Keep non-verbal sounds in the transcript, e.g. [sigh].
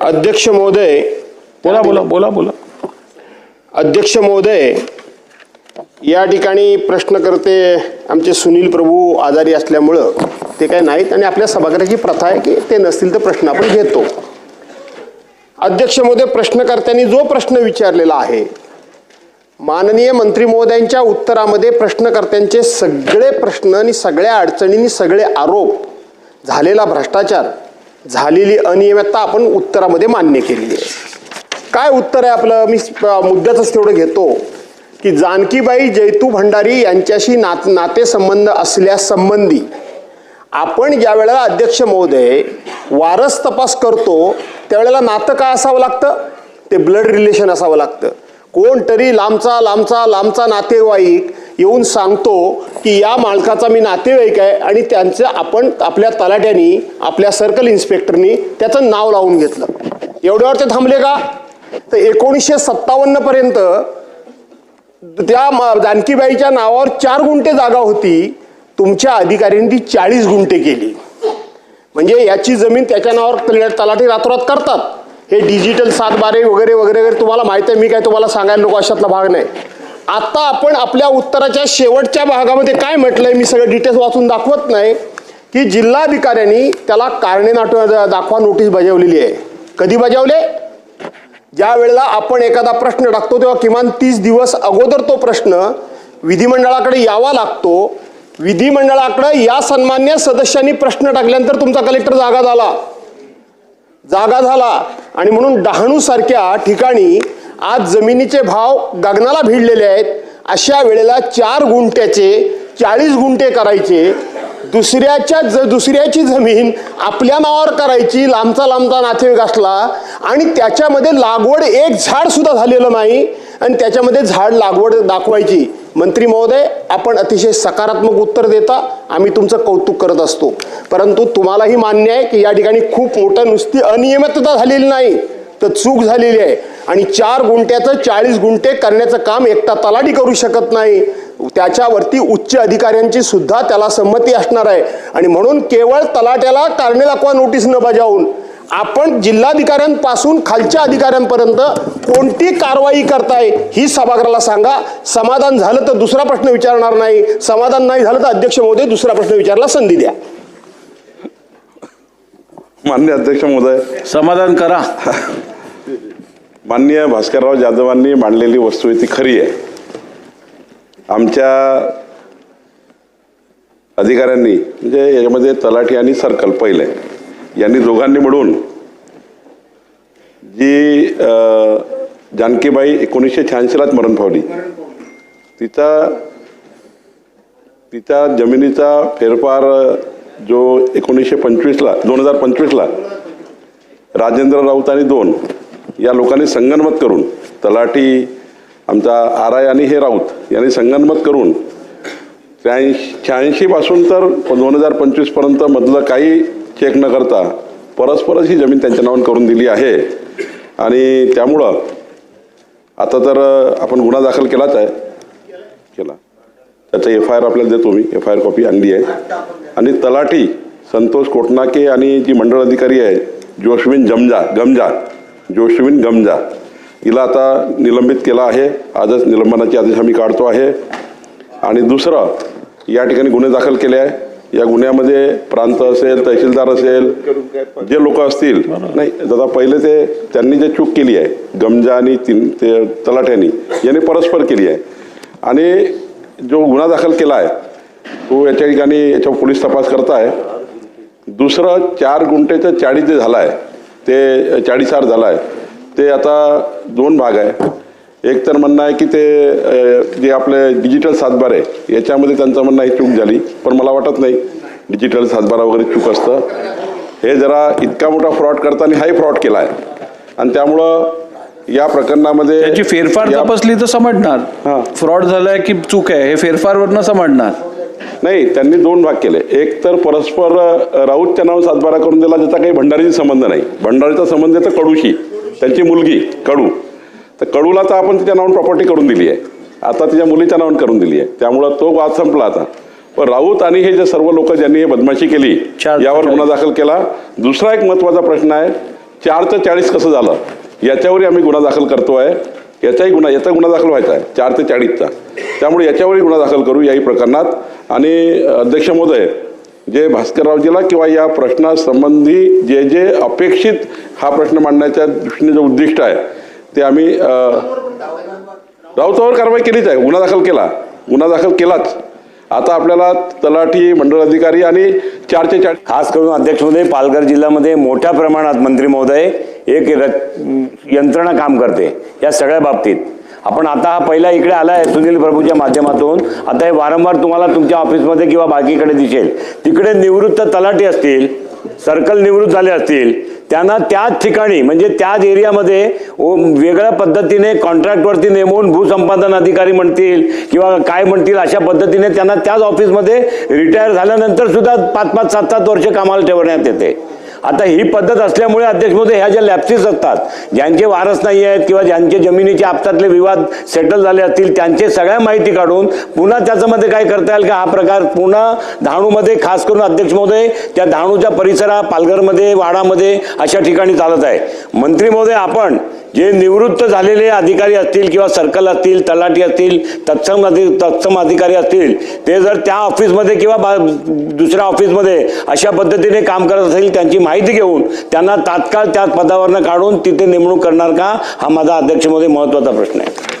अध्यक्ष महोदय बोला बोला बोला बोला. अध्यक्ष महोदय या ठिकाणी प्रश्नकर्ते आमचे सुनील प्रभू आजारी असल्यामुळं ते काय नाहीत आणि आपल्या सभागृहाची प्रथा आहे की ते नसतील तर प्रश्न आपण घेतो. अध्यक्ष महोदय प्रश्नकर्त्यांनी जो प्रश्न विचारलेला आहे माननीय मंत्री महोदयांच्या उत्तरामध्ये प्रश्नकर्त्यांचे सगळे प्रश्न आणि सगळ्या अडचणींनी सगळे आरोप झालेला भ्रष्टाचार झालेली अनियमितता आपण उत्तरामध्ये मान्य केलेली आहे. काय उत्तर आहे आपलं? मी मुद्द्यातच मुद्द्याचंच तेवढं घेतो की जानकीबाई जैतू भंडारी यांच्याशी नात नातेसंबंध असल्यासंबंधी आपण ज्या वेळेला अध्यक्ष महोदय वारस तपास करतो त्यावेळेला नातं काय असावं लागतं? ते ब्लड रिलेशन असावं लागतं. कोणतरी लांबचा लांबचा लांबचा नातेवाईक येऊन सांगतो की या मालकाचा मी नातेवाईक आहे आणि त्यांचं आपण आपल्या तलाट्यानी आपल्या सर्कल इन्स्पेक्टरनी त्याचं नाव लावून घेतलं. एवढ्यावर ते थांबले का? तर एकोणीसशे सत्तावन्न पर्यंत त्या जानकीबाईच्या नावावर चार गुंठे जागा होती. तुमच्या अधिकाऱ्यांनी ती चाळीस गुंठे केली. म्हणजे याची जमीन त्याच्या नावावर तलाठी रातोरात करतात. हे डिजिटल सातबारे वगैरे वगैरे वगैरे तुम्हाला माहिती आहे मी काय तुम्हाला सांगायला नको अशातला भाग नाही. आता आपण आपल्या उत्तराच्या शेवटच्या भागामध्ये काय म्हटलंय मी सगळं डिटेल्स वाचून दाखवत नाही. की जिल्हाधिकाऱ्यांनी त्याला कारणे नाटो दाखवा नोटीस बजावलेली आहे. कधी बजावले? ज्या वेळेला आपण एखादा प्रश्न टाकतो तेव्हा किमान तीस दिवस अगोदर तो प्रश्न विधिमंडळाकडे यावा लागतो. विधिमंडळाकडे या सन्मान्य सदस्यांनी प्रश्न टाकल्यानंतर तुमचा कलेक्टर जागा झाला. जागा झाला. आणि म्हणून डहाणूसारख्या ठिकाणी आज जमिनीचे भाव गगनाला भिडलेले आहेत. अशा वेळेला चार गुंठ्याचे चाळीस गुंठे करायचे. दुसऱ्याच्या ज दुसऱ्याची जमीन आपल्या नावावर करायची लांबचा लांबचा नातेवाईक असला आणि त्याच्यामध्ये लागवड एक झाड सुद्धा झालेलं नाही. आणि त्याच्यामध्ये झाड लागवड दाखवायची. मंत्री महोदय आपण अतिशय सकारात्मक उत्तर देता आम्ही तुमचं कौतुक करत असतो. परंतु तुम्हालाही मान्य आहे की या ठिकाणी खूप मोठं नुसती अनियमितता झालेली नाही. तर चूक झालेली आहे. आणि चार गुंठ्याचं चाळीस गुंठे करण्याचं काम एकटा तलाठी करू शकत नाही. त्याच्यावरती उच्च अधिकाऱ्यांची सुद्धा त्याला संमती असणार आहे. आणि म्हणून केवळ तलाट्याला कारणे दाखवा नोटीस न बजावून आपण जिल्हाधिकाऱ्यांपासून खालच्या अधिकाऱ्यांपर्यंत कोणती कारवाई करताय ही सभागृहाला सांगा. समाधान झालं तर दुसरा प्रश्न विचारणार नाही. समाधान नाही झालं तर अध्यक्ष महोदय दुसरा प्रश्न विचारला संधी द्या. मान्य अध्यक्ष महोदय. समाधान करा. [laughs] माननीय भास्करराव जाधवांनी मांडलेली वस्तू आहे ती खरी आहे. आमच्या अधिकाऱ्यांनी म्हणजे याच्यामध्ये तलाठी आणि सर्कल पहिले यांनी दोघांनी मिळून जी जानकीबाई एकोणीसशे शहाऐंशीलाच मरण पावली. तिचा तिच्या जमिनीचा फेरफार जो एकोणीसशे पंचवीसला दोन हजार पंचवीसला राजेंद्र राऊत आणि दोन या लोकांनी संगनमत करून तलाठी आमचा आराय आणि हे राऊत यांनी संगनमत करून त्र्याऐंशी शहाऐंशीपासून तर दोन हजार पंचवीसपर्यंत मधलं काही चेक न करता परस्परच ही जमीन त्यांच्या नावावर करून दिली आहे. आणि त्यामुळं आता तर आपण गुन्हा दाखल केलाच आहे. केला. त्याचा एफ आय आर आपल्याला देतो मी. एफ आय आर कॉपी आणली आहे. आणि तलाठी संतोष कोटनाके आणि जी मंडळ अधिकारी आहे जोशविन जमजा गमजा जोशविन गमजा. हिला आता निलंबित केला आहे. आजच निलंबनाचे आदेश आम्ही काढतो आहे. आणि दुसरं या ठिकाणी गुन्हे दाखल केले आहे. या गुन्ह्यामध्ये प्रांत असेल तहसीलदार असेल जे लोक असतील. नाही दादा पहिले ते त्यांनी जे चूक केली आहे गमजा आणि तीन ते तलाट्यांनी यांनी परस्पर केली आहे. आणि जो गुन्हा दाखल केला आहे तो याच्या ठिकाणी याच्यावर पोलीस तपास करत आहे दुसरं चार गुंठेचं चाळीस जे झाला आहे ते चाळीस आर झालं आहे ते आता दोन भाग आहे. एक तर म्हणणं आहे की ते जे आपले डिजिटल सातबार आहे याच्यामध्ये त्यांचं म्हणणं आहे चूक झाली पण मला वाटत नाही डिजिटल सातबारा वगैरे चूक असतं. हे जरा इतका मोठा फ्रॉड करताना हाही फ्रॉड केला आहे आणि त्यामुळं या प्रकरणामध्ये त्याची फेरफार तपासली तर हा. समजणार फ्रॉड झालाय की चूक आहे हे फेरफारवरनं समजणार. नाही त्यांनी दोन भाग केले. एक तर परस्पर राऊतच्या नाव सातबारा करून दिला ज्याचा काही भंडारीचा संबंध नाही. भंडारीचा संबंध आहे तर कडूशी. त्यांची मुलगी कडू. तर कडूला तर आपण तिच्या नावावर प्रॉपर्टी करून दिली आहे. आता तिच्या मुलीच्या नावावर करून दिली आहे. त्यामुळं तो वाद संपला आता. पण राऊत आणि हे जे सर्व लोक ज्यांनी हे बदमाशी केली यावर गुन्हा दाखल केला. दुसरा एक महत्त्वाचा प्रश्न आहे चार ते चाळीस कसं झालं? याच्यावरही आम्ही गुन्हा दाखल करतो आहे याचाही गुन्हा याचा गुन्हा दाखल व्हायचा आहे. चार ते चाळीसचा. त्यामुळे याच्यावरही गुन्हा दाखल करू याही प्रकरणात. आणि अध्यक्ष महोदय जे भास्कररावजीला किंवा या प्रश्नासंबंधी जे जे अपेक्षित हा प्रश्न मांडण्याच्या दृष्टीने जो उद्दिष्ट आहे ते आम्ही राऊतावर कारवाई केलीच आहे. गुन्हा दाखल केला. गुन्हा दाखल केलाच. आता आपल्याला तलाठी मंडळ अधिकारी आणि चारशे चार खास करून अध्यक्ष महोदय पालघर जिल्ह्यामध्ये मोठ्या प्रमाणात मंत्री महोदय एक र- यंत्रणा काम करते या सगळ्या बाबतीत. आपण आता हा पहिला इकडे आला आहे सुनील प्रभूच्या माध्यमातून. आता हे वारंवार तुम्हाला तुमच्या ऑफिसमध्ये किंवा बाकीकडे दिसेल. तिकडे निवृत्त तलाठी असतील सर्कल निवृत्त झाले असतील त्यांना त्याच ठिकाणी म्हणजे त्याच एरियामध्ये वेगळ्या पद्धतीने कॉन्ट्रॅक्टवरती नेमून भूसंपादन अधिकारी म्हणतील किंवा काय म्हणतील अशा पद्धतीने त्यांना त्याच ऑफिसमध्ये रिटायर झाल्यानंतर सुद्धा पाच पाच सात सात वर्ष कामाला ठेवण्यात येते. आता ही पद्धत असल्यामुळे अध्यक्ष महोदय ह्या ज्या लॅप्सिस असतात ज्यांचे वारस नाही आहेत किंवा ज्यांचे जमिनीचे आपतातले विवाद सेटल झाले असतील त्यांचे सगळ्या माहिती काढून पुन्हा त्याच्यामध्ये काय करता येईल का? हा प्रकार पुन्हा डहाणूमध्ये खास करून अध्यक्ष महोदय त्या डहाणूच्या परिसरा पालघरमध्ये वाडामध्ये अशा ठिकाणी चालत आहे. मंत्री महोदय आपण जे निवृत्त झालेले अधिकारी असतील किंवा सर्कल असतील तलाठी असतील तत्सम अधि तत्सम अधिकारी असतील ते जर त्या ऑफिसमध्ये किंवा बा- दुसऱ्या ऑफिसमध्ये अशा पद्धतीने काम करत असेल त्यांची माहिती घेऊन त्यांना तात्काळ त्या पदावरनं काढून तिथे नेमणूक करणार का? हा माझा अध्यक्षमध्ये महत्त्वाचा प्रश्न आहे.